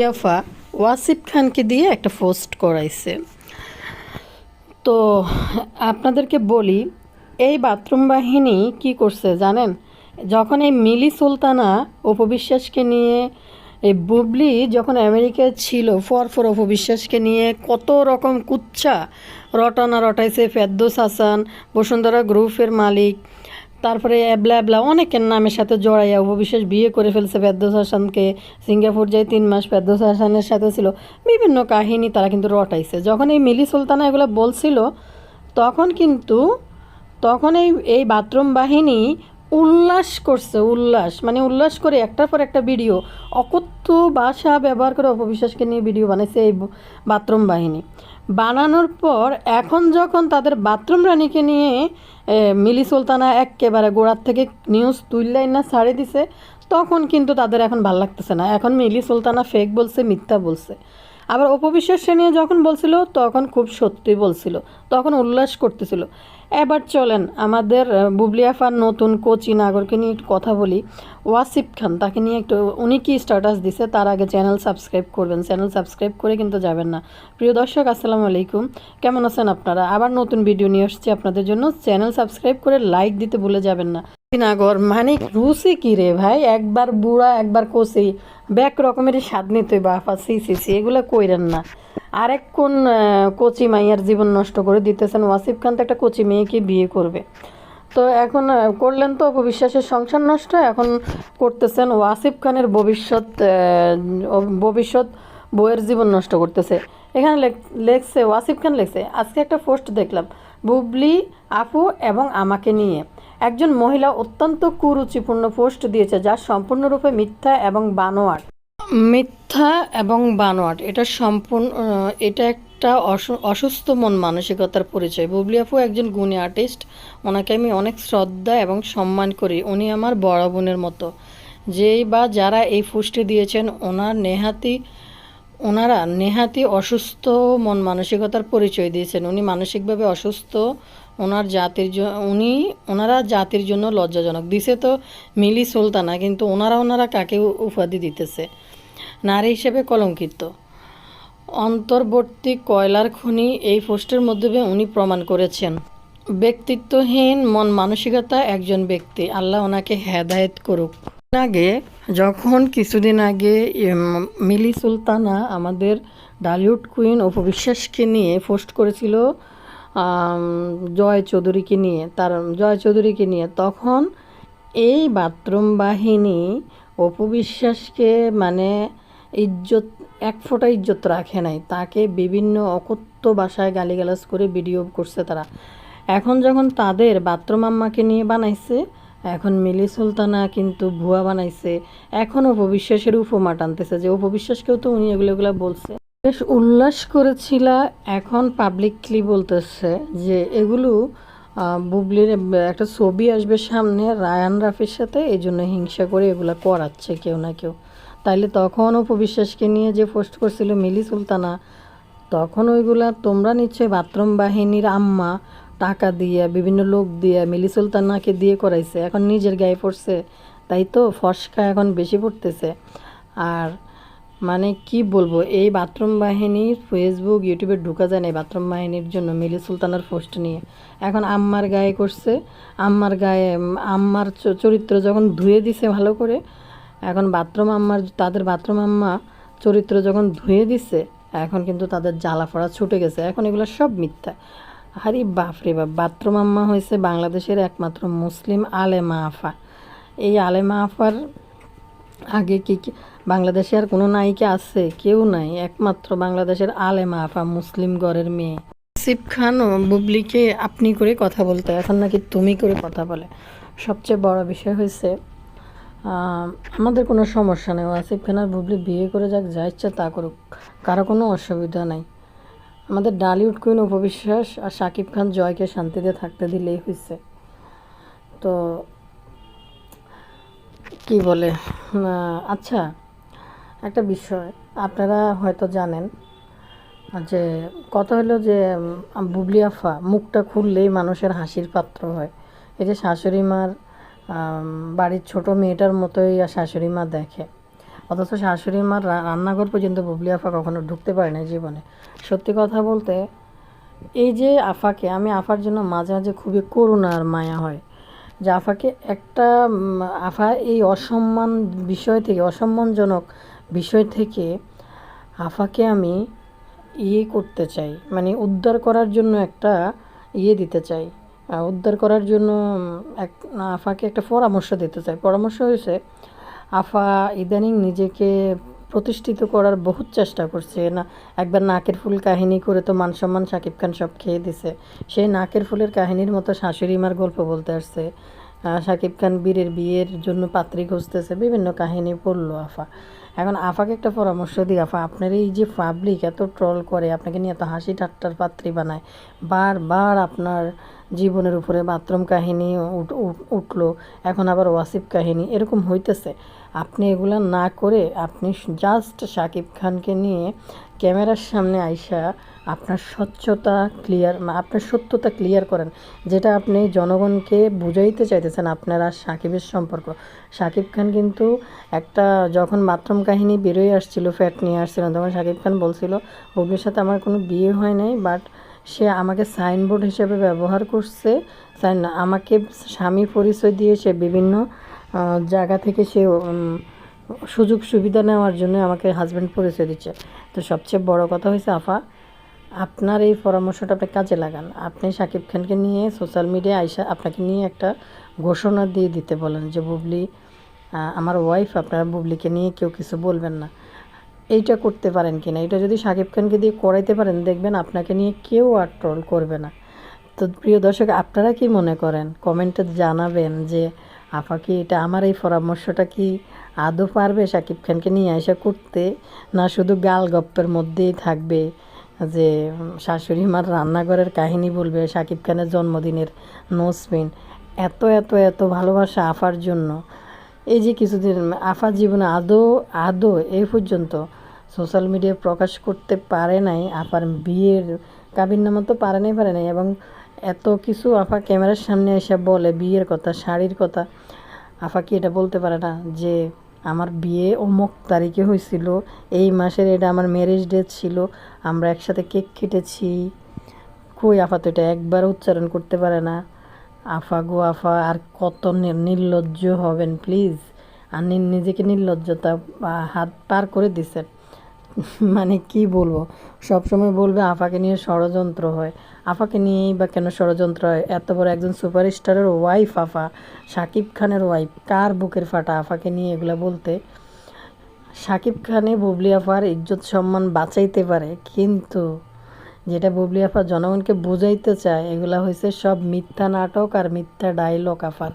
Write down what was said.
ইয়াফা ওয়াসিফ খানকে দিয়ে একটা পোস্ট করাইছে। তো আপনাদেরকে বলি, এই বাথরুম বাহিনী কি করছে জানেন? যখন এই মিলি সুলতানা অপবিশ্বাসকে নিয়ে, এই বুবলি যখন আমেরিকায় ছিল ফর ফর অপবিশ্বাসকে নিয়ে কত রকম কুচ্ছা রটানা রটাইছে, ফেরদৌস হাসান, বসুন্ধরা গ্রুপের মালিক তারপরে এবলা এবলা অনেকের নামের সাথে জড়াইয়া উপবিশেষ বিয়ে করে ফেলছে ফেরদৌস হাসানকে। সিঙ্গাপুর যাই তিন মাস ফেরদৌস হাসানের সাথে ছিল। বিভিন্ন কাহিনী তারা কিন্তু রটাইছে। যখন এই মিলি সুলতানা এগুলো বলছিল, তখন কিন্তু, তখন এই এই বাথরুম বাহিনী উল্লাস করছে, উল্লাস। মানে উল্লাস করে একটার পর একটা ভিডিও, অকথ্য বাসা ব্যবহার করে অপবিশ্বাসকে নিয়ে ভিডিও বানাইছে এই বাথরুম বাহিনী। বানানোর পর এখন যখন তাদের বাথরুম রানীকে নিয়ে মিলি সুলতানা একেবারে গোড়ার থেকে নিউজ তুললাই না ছাড়ে দিছে, তখন কিন্তু তাদের এখন ভালো লাগতেছে না। এখন মিলি সুলতানা ফেক বলছে, মিথ্যা বলছে। আবার অপবিশ্বাস সে নিয়ে যখন বলছিল, তখন খুব সত্যি বলছিল, তখন উল্লাস করতেছিল। এবার চলেন, আমাদের বুবলিয়াফার নতুন কোচি নাগরকে নিয়ে একটু কথা বলি। ওয়াসিফ খান, তাকে নিয়ে একটু, উনি কি স্ট্যাটাস দিছে, তার আগে চ্যানেল সাবস্ক্রাইব করবেন। চ্যানেল সাবস্ক্রাইব করে কিন্তু যাবেন না। প্রিয় দর্শক, আসসালামু আলাইকুম। কেমন আছেন আপনারা? আবার নতুন ভিডিও নিয়ে আসছি আপনাদের জন্য। চ্যানেল সাবস্ক্রাইব করে লাইক দিতে ভুলে যাবেন না। নাগর মানে রুসি কি রে ভাই? একবার বুড়া, একবার কষি ব্যাক রকমেরই স্বাদ নিতে বাফা সি সি সি এগুলো কইরেন না। আরেক কোন কচি মাইয়ার জীবন নষ্ট করে দিতেছেন? ওয়াসিফ খান তো একটা কচি মেয়েকে বিয়ে করবে? তো এখন করলেন তো অপবিশ্বাসের সংসার নষ্ট, এখন করতেছেন ওয়াসিফ খানের ভবিষ্যৎ ভবিষ্যৎ বইয়ের জীবন নষ্ট করতেছে। এখানে লেখ- লেখছে, ওয়াসিফ খান লেখছে, আজকে একটা পোস্ট দেখলাম। বুবলি, আপু এবং আমাকে নিয়ে। একজন মহিলা অত্যন্ত কুরুচিপূর্ণ পোস্ট দিয়েছে যা সম্পূর্ণরূপে মিথ্যা এবং বানোয়াট। মিথ্যা এবং বানোয়াট, এটা সম্পূর্ণ এটা একটা অসু- অসুস্থ মন মানসিকতার পরিচয়। বুবলি আপু একজন গুণী আর্টিস্ট, ওনাকে আমি অনেক শ্রদ্ধা এবং সম্মান করি। উনি আমার বড় বোনের মতো। যেই বা যারা এই পুষ্টি দিয়েছেন, ওনার নেহাতি ওনারা নেহাতি অসুস্থ, মন মানসিকতার পরিচয় দিয়েছেন। উনি মানসিকভাবে অসুস্থ, ওনার জাতির উনি, ওনারা জাতির জন্য লজ্জাজনক। দিছে তো মিলি সুলতানা, কিন্তু ওনারা ওনারা কাকে উপাধি দিতেছে? নারী হিসেবে কলঙ্কিত। অন্তর্বর্তী কয়লার খনি এই পোস্টের মাধ্যমে উনি প্রমাণ করেছেন। ব্যক্তিত্বহীন, মন মানসিকতা একজন ব্যক্তি। আল্লাহ ওনাকে হেদায়েত করুক। আগে, যখন কিছুদিন আগে মিলি সুলতানা আমাদের ডালিউড কুইন অপবিশ্বাসকে নিয়ে পোস্ট করেছিল জয় চৌধুরীকে নিয়ে, তার, জয় চৌধুরীকে নিয়ে, তখন এই বাথরুম বাহিনী অপবিশ্বাসকে মানে ইজ্জত, এক ফোঁটা ইজ্জত রাখে নাই। তাকে বিভিন্ন অকথ্য ভাষায় গালিগালাজ করে ভিডিও করছে তারা। এখন যখন তাদের বাথরুম আম্মাকে নিয়ে বানাইছে এখন মিলি সুলতানা কিন্তু ভুয়া বানাইছে। এখন অপবিশ্বাসের উপমা টানতেছে যে অপবিশ্বাসকেও তো উনি এগুলো এগুলো বলছে। বেশ উল্লাস করেছিল এখন পাবলিকলি বলতেছে যে এগুলো বুবলির একটা ছবি আসবে সামনে রায়ান রাফির সাথে, এই জন্য হিংসা করে এগুলা করাচ্ছে কেউ না কেউ। তাইলে তখন উপবিশ্বাসকে নিয়ে যে পোস্ট করছিল মিলি সুলতানা, তখন ওইগুলা তোমরা নিশ্চয়ই বাথরুম বাহিনীর আম্মা টাকা দিয়ে, বিভিন্ন লোক দিয়ে, মিলি সুলতানাকে দিয়ে করাইছে। এখন নিজের গায়ে পড়ছে। তাই তো ফসকা এখন বেশি পড়তেছে। আর মানে কি বলব, এই বাথরুম বাহিনী ফেসবুক ইউটিউবে ঢুকা যায় না এই বাথরুম বাহিনীর জন্য মিলি সুলতানার পোস্ট নিয়ে। এখন আম্মার গায়ে করছে। আম্মার গায়ে, আম্মার চরিত্র যখন ধুয়ে দিছে ভালো করে, এখন বাথরুম আম্মার, তাদের বাথরুম আম্মা চরিত্র যখন ধুয়ে দিছে, এখন কিন্তু তাদের জ্বালা ফড়া ছুটে গেছে। এখন এগুলো সব মিথ্যা। আরে বাপরে বাপ, বাথরুম আম্মা হয়েছে বাংলাদেশের একমাত্র মুসলিম আলেমা আফা। এই আলেমা আফার আগে কি কি বাংলাদেশে আর কোনো নায়িকা আছে? কেউ নাই, একমাত্র বাংলাদেশের আলেমা আফা, মুসলিম ঘরের মেয়ে। আসিফ খান ও বুবলিকে আপনি করে কথা বলতে, এখন নাকি তুমি করে কথা বলে। সবচেয়ে বড় বিষয় হয়েছে আমাদের কোনো সমস্যা নেই। আসিফ খান আর বুবলি বিয়ে করে যাক, যা ইচ্ছা তা করুক। কারও কোনো অসুবিধা নাই। আমাদের ডালিউড কুইন উপবিশ্বাস আর শাকিব খান জয়কে শান্তিতে থাকতে দিলেই হয়েছে তো কি বলে? আচ্ছা একটা বিষয়। আপনারা হয়তো জানেন যে কথা হলো যে বুবলি আফা মুখটা খুললেই মানুষের হাসির পাত্র হয়। এই যে শাশুড়ি মার বাড়ির ছোট মেয়েটার মতোই শাশুড়ি মা দেখে। অথচ শাশুড়ি মার রান্নাঘর পর্যন্ত বুবলি আফা কখনো ঢুকতে পারে না জীবনে। সত্যি কথা বলতে, এই যে আফাকে, আমি আফার জন্য মাঝে মাঝে খুবই করুণা আর মায়া হয়। যে আফাকে একটা আফা এই অসম্মান বিষয় থেকে, অসম্মানজনক বিষয় থেকে আফাকে আমি ইয়ে করতে চাই। মানে উদ্ধার করার জন্য একটা ইয়ে দিতে চাই। উদ্ধার করার জন্য এক আফাকে একটা পরামর্শ দিতে চাই। পরামর্শ হয়েছে আফা ইদানিং নিজেকে প্রতিষ্ঠিত করার বহুত চেষ্টা করছে। না, একবার নাকের ফুল কাহিনী করে তো মান সম্মান শাকিব খান সব খেয়ে দিছে। সেই নাকের ফুলের কাহিনীর মতো শাশুড়ি মার গল্প বলতে আসছে। সাকিব খান বীরের বিয়ের জন্য পাত্রী খুঁজতেছে, বিভিন্ন কাহিনী পড়ল আফা। এখন আফাকে একটা পরামর্শ দিই, আফা, আপনার এই যে পাবলিক এত ট্রল করে, আপনাকে নিয়ে এত হাসি ঠাট্টার পাত্রী বানায়, বারবার আপনার জীবনের উপরে বাথরুম কাহিনী উঠ- উঠ- উঠল, এখন আবার ওয়াসিফ কাহিনী, এরকম হইতেছে। আপনি এগুলো না করে, আপনি জাস্ট শাকিব খানকে নিয়ে ক্যামেরার সামনে আইসা আপনার স্বচ্ছতা ক্লিয়ার আপনার সত্যতা ক্লিয়ার করেন। যেটা আপনি জনগণকে বুঝাইতে চাইতেছেন আপনার আর সাকিবের সম্পর্ক। শাকিব খান কিন্তু একটা যখন বাথরুম কাহিনী বেরোয় আসছিল ফ্যাট নিয়ে আসছিল, তখন শাকিব খান বলছিল বুবলির সাথে আমার কোনো বিয়ে হয় নাই বাট সে আমাকে সাইনবোর্ড হিসেবে ব্যবহার করছে। সাইন আমাকে স্বামী পরিচয় দিয়ে সে বিভিন্ন জায়গা থেকে সে সুযোগ সুবিধা নেওয়ার জন্য আমাকে হাজব্যান্ড পরিচয় দিচ্ছে। তো সবচেয়ে বড় কথা হয়েছে আফা আপনার এই পরামর্শটা আপনি কাজে লাগান। আপনি শাকিব খানকে নিয়ে সোশ্যাল মিডিয়ায় আইসা আপনাকে নিয়ে একটা ঘোষণা দিয়ে দিতে বলেন যে, বুবলি আমার ওয়াইফ আপনারা বুবলিকে নিয়ে কেউ কিছু বলবেন না। এইটা করতে পারেন কি না? এটা যদি শাকিব খানকে দিয়ে করাইতে পারেন, দেখবেন আপনাকে নিয়ে কেউ আর ট্রল করবে না। তো প্রিয় দর্শক, আপনারা কি মনে করেন? কমেন্টে জানাবেন যে, আপা কি এটা আমার এই পরামর্শটা কি আদৌ পারবে শাকিব খানকে নিয়ে আসা করতে? না শুধু গাল গপ্পের মধ্যেই থাকবে? যে, শাশুড়ি মার রান্নাঘরের কাহিনী বলবে শাকিব খানের জন্মদিনের নোসপিন এত এত এত ভালোবাসা আফার জন্য। এই যে কিছুদিন আফার জীবনে আদৌ আদৌ এই পর্যন্ত সোশ্যাল মিডিয়ায় প্রকাশ করতে পারে নাই আফার বিয়ের কাবির নামা তো পারে নাই পারে নাই এবং এত কিছু আফা ক্যামেরার সামনে এসে বলে বিয়ের কথা, শাড়ির কথা। আফা কি এটা বলতে পারে না যে আমার বিয়ে অমুক তারিখে হয়েছিল, এই মাসের এটা আমার ম্যারেজ ডেট ছিল, আমরা একসাথে কেক কেটেছি। কই আফা, তো এটা একবার উচ্চারণ করতে পারে না। আফা গো আফা, আর কত নির্লজ্জ হবেন প্লিজ আর নিজেকে নির্লজ্জতা হাত পার করে দিছেন মানে কি বলব? সবসময় বলবে আফাকে নিয়ে ষড়যন্ত্র হয়। আফাকে নিয়েই বা কেন ষড়যন্ত্র হয়? এত বড় একজন সুপারস্টারের ওয়াইফ আফা, সাকিব খানের ওয়াইফ কার বুকের ফাটা আফাকে নিয়ে এগুলো বলতে? শাকিব খানে বুবলি আফার ইজ্জত সম্মান বাঁচাইতে পারে, কিন্তু যেটা বুবলি আফা জনগণকে বুঝাইতে চায়, এগুলা হয়েছে সব মিথ্যা নাটক আর মিথ্যা ডায়লগ আফার।